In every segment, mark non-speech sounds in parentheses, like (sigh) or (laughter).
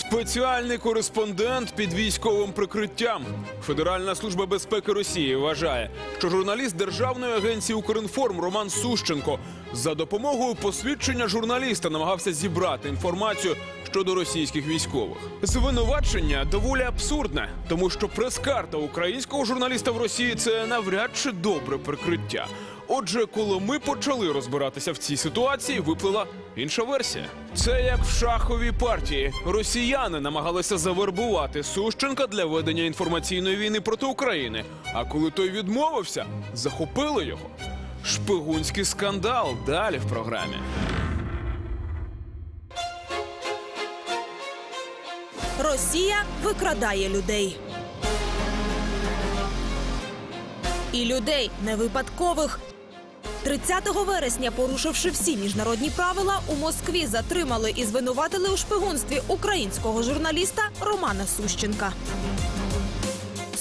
Спеціальний кореспондент під військовим прикриттям. Федеральна служба безпеки Росії вважає, що журналіст Державної агенції Укрінформ Роман Сущенко за допомогою посвідчення журналіста намагався зібрати інформацію щодо російських військових. Звинувачення доволі абсурдне, тому що прес-карта українського журналіста в Росії це навряд чи добре прикриття. Отже, коли ми почали розбиратися в цій ситуації, виплила інша версія. Це як в шаховій партії. Росіяни намагалися завербувати Сущенка для ведення інформаційної війни проти України. А коли той відмовився, захопили його. Шпигунський скандал далі в програмі. Росія викрадає людей. І людей не випадкових. 30 вересня, порушивши всі міжнародні правила, у Москві затримали і звинуватили у шпигунстві українського журналіста Романа Сущенка.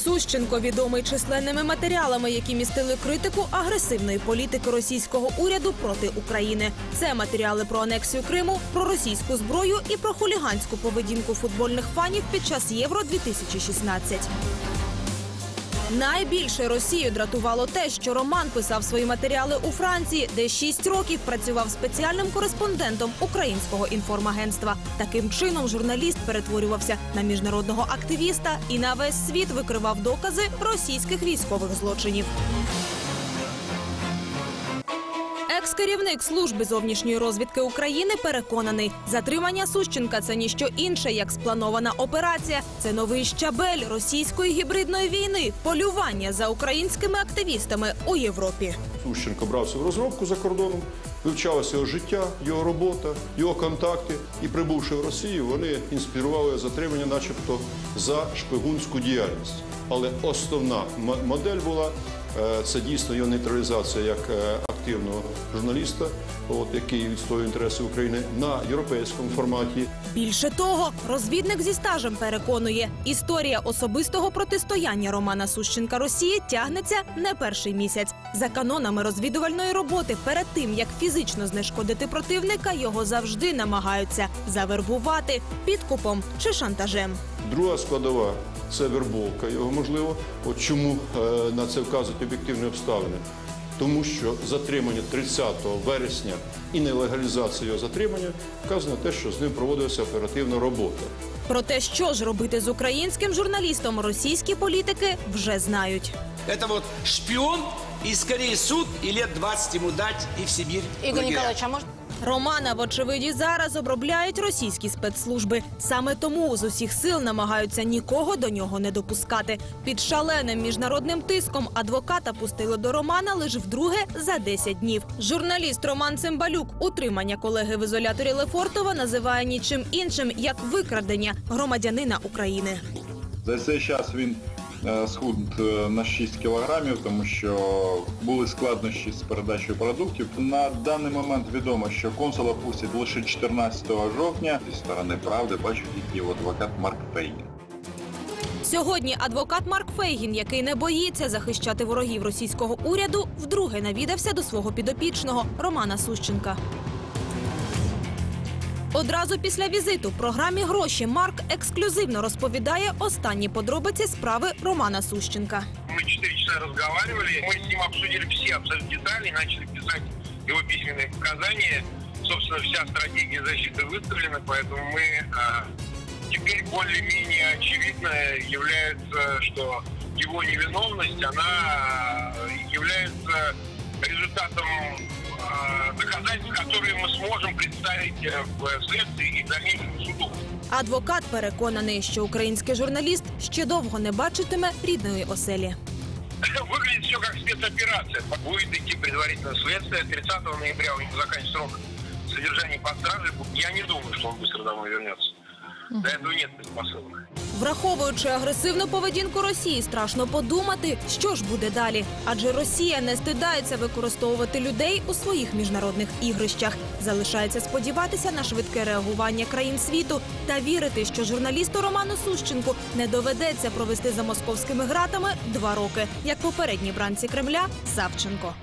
Сущенко відомий численними матеріалами, які містили критику агресивної політики російського уряду проти України. Це матеріали про анексію Криму, про російську зброю і про хуліганську поведінку футбольних фанів під час Євро 2016 Найбільше Росію дратувало те, що Роман писав свої матеріали у Франції, де шість років працював спеціальним кореспондентом українського інформагентства. Таким чином журналіст перетворювався на міжнародного активіста і на весь світ викривав докази російських військових злочинів. Екс-керівник служби зовнішньої розвідки України переконаний, затримання Сущенка це ніщо інше, як спланована операція. Це новий щабель російської гібридної війни, полювання за українськими активістами у Європі. Сущенко брався в розробку за кордоном, вивчалося його життя, його робота, його контакти. І прибувши в Росію, вони інспірували затримання, начебто, за шпигунську діяльність. Але основна модель була е, це дійсно його нейтралізація як е, активного журналіста, от, який відстоює інтереси України на європейському форматі. Більше того, розвідник зі стажем переконує, історія особистого протистояння Романа Сущенка Росії тягнеться не перший місяць. За канонами розвідувальної роботи, перед тим як фізично знешкодити противника, його завжди намагаються завербувати підкупом чи шантажем. Друга складова це вербовка його можливо. От чому е, на це вказують об'єктивні обставини? Тому що затримання 30 вересня і нелегалізація його затримання вказано те, що з ним проводилася оперативна робота. Про те, що ж робити з українським журналістом, російські політики вже знають. Це от шпіон і скоріше суд і лет 20 йому дать і в Сибір. Ігор. Николаевич, а может... Романа, вочевиді, зараз обробляють російські спецслужби. Саме тому з усіх сил намагаються нікого до нього не допускати. Під шаленим міжнародним тиском адвоката пустили до Романа лише вдруге за 10 днів. Журналіст Роман Цимбалюк утримання колеги в ізоляторі Лефортова називає нічим іншим як викрадення громадянина України. За цей час він схуд е, на 6 кілограмів, тому що були складнощі з передачею продуктів. На даний момент відомо, що консула пустять лише 14 жовтня. Зі сторони правди бачу тільки адвокат Марк Фейгін. Сьогодні адвокат Марк Фейгін, який не боїться захищати ворогів російського уряду, вдруге навідався до свого підопічного Романа Сущенка. Одразу після візиту в програмі Гроші Марк ексклюзивно розповідає останні подробиці справи Романа Сущенка. Мы четыре часа разговаривали, мы с ним обсудили все абсолютно детали и начали писать его письменные показания. Собственно, вся стратегия защиты выставлена, поэтому мы а, теперь более-менее очевидно является, что его невиновность, она а, является результатом а, доказательств, которые мы сможем представить э, в следствии и в дальнейшем суду. Адвокат переконаний, що український журналіст ще довго не бачитиме рідної оселі. (laughs) Выглядит все как спецоперация. Будет идти предварительное следствие. 30 ноября у него заканчивается срок содержания под стражей. Я не думаю, что он быстро домой вернется. До этого нет предпосылок. Враховуючи агресивну поведінку Росії, страшно подумати, що ж буде далі. Адже Росія не стидається використовувати людей у своїх міжнародних ігрищах. Залишається сподіватися на швидке реагування країн світу та вірити, що журналісту Роману Сущенку не доведеться провести за московськими гратами два роки, як попередні бранці Кремля Савченко.